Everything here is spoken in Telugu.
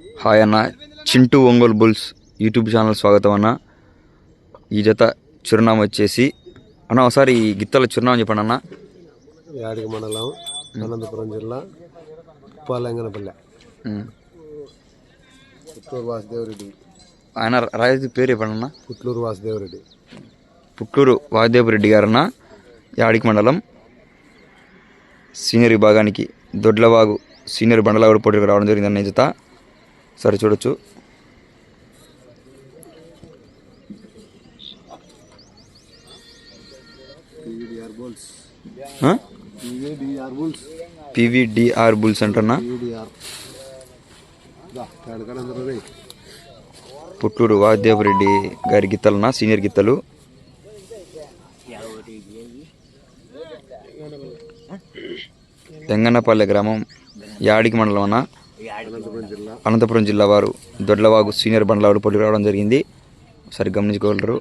హాయ్ అన్న. Chintu Ongole bulls YouTube channel స్వాగతం అన్న. ఈ జత చిరునామా వచ్చేసి అన్న ఒకసారి ఈ గిత్తల చిరునామా చెప్పండి అన్న. యాడికి మండలం అనంతపురం జిల్లా ఉప్పాలంగనపల్లె. పుత్తూరు వాసుదేవరెడ్డి. ఆయన రాజు పేరు చెప్పండి అన్న. పుట్లూరు వాసుదేవరెడ్డి. పుట్టూరు వాసుదేవ్ రెడ్డి గారన్న యాడికి మండలం సీనియర్ విభాగానికి దొడ్లవాగు సీనియర్ బండలాగుడు పోటీకి రావడం జరిగింది అన్న ఈ జత. సరే చూడొచ్చు. PVDR bulls. అంటున్నా? పుట్టూరు వాసుదేవరెడ్డి గారి గిత్తలన్న సీనియర్ గిత్తలు? తెంగన్నపల్లె గ్రామం యాడికి మండలం అన్న అనంతపురం జిల్లా. వారు దొడ్లవాగు సీనియర్ బండ్లవాడు పోటీ రావడం జరిగింది. సరి గమనించుకోగలరు.